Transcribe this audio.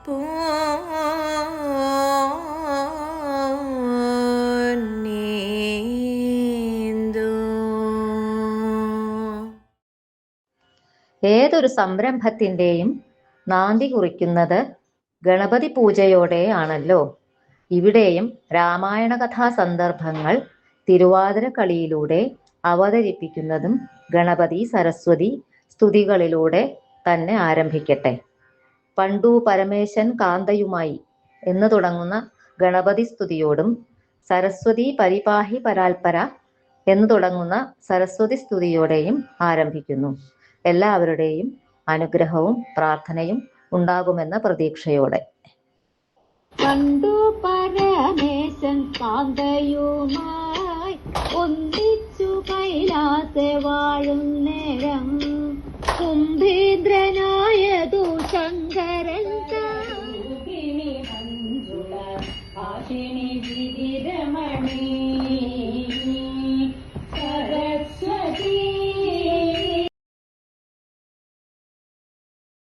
ഏതൊരു സംരംഭത്തിന്റെയും നാന്തി കുറിക്കുന്നത് ഗണപതി പൂജയോടെ ആണല്ലോ ഇവിടെയും രാമായണ കഥാ സന്ദർഭങ്ങൾ തിരുവാതിരക്കളിയിലൂടെ അവതരിപ്പിക്കുന്നതും ഗണപതി സരസ്വതി സ്തുതികളിലൂടെ തന്നെ ആരംഭിക്കട്ടെ. പണ്ടു പരമേശൻ കാന്തയുമായി എന്ന് തുടങ്ങുന്ന ഗണപതി സ്തുതിയോടും സരസ്വതി പരിപാഹി പരാൽപര എന്ന് തുടങ്ങുന്ന സരസ്വതി സ്തുതിയോടെയും ആരംഭിക്കുന്നു. എല്ലാവരുടെയും അനുഗ്രഹവും പ്രാർത്ഥനയും ഉണ്ടാകുമെന്ന പ്രതീക്ഷയോടെ. കണ്ടു പരമേശൻ കാന്തയുമായി ഒന്നിച്ചു കൈലാസെ വാഴും നേരം. കുംഭീന്ദ്രനായതു రంగరంగ ఆశిని విధిరమణి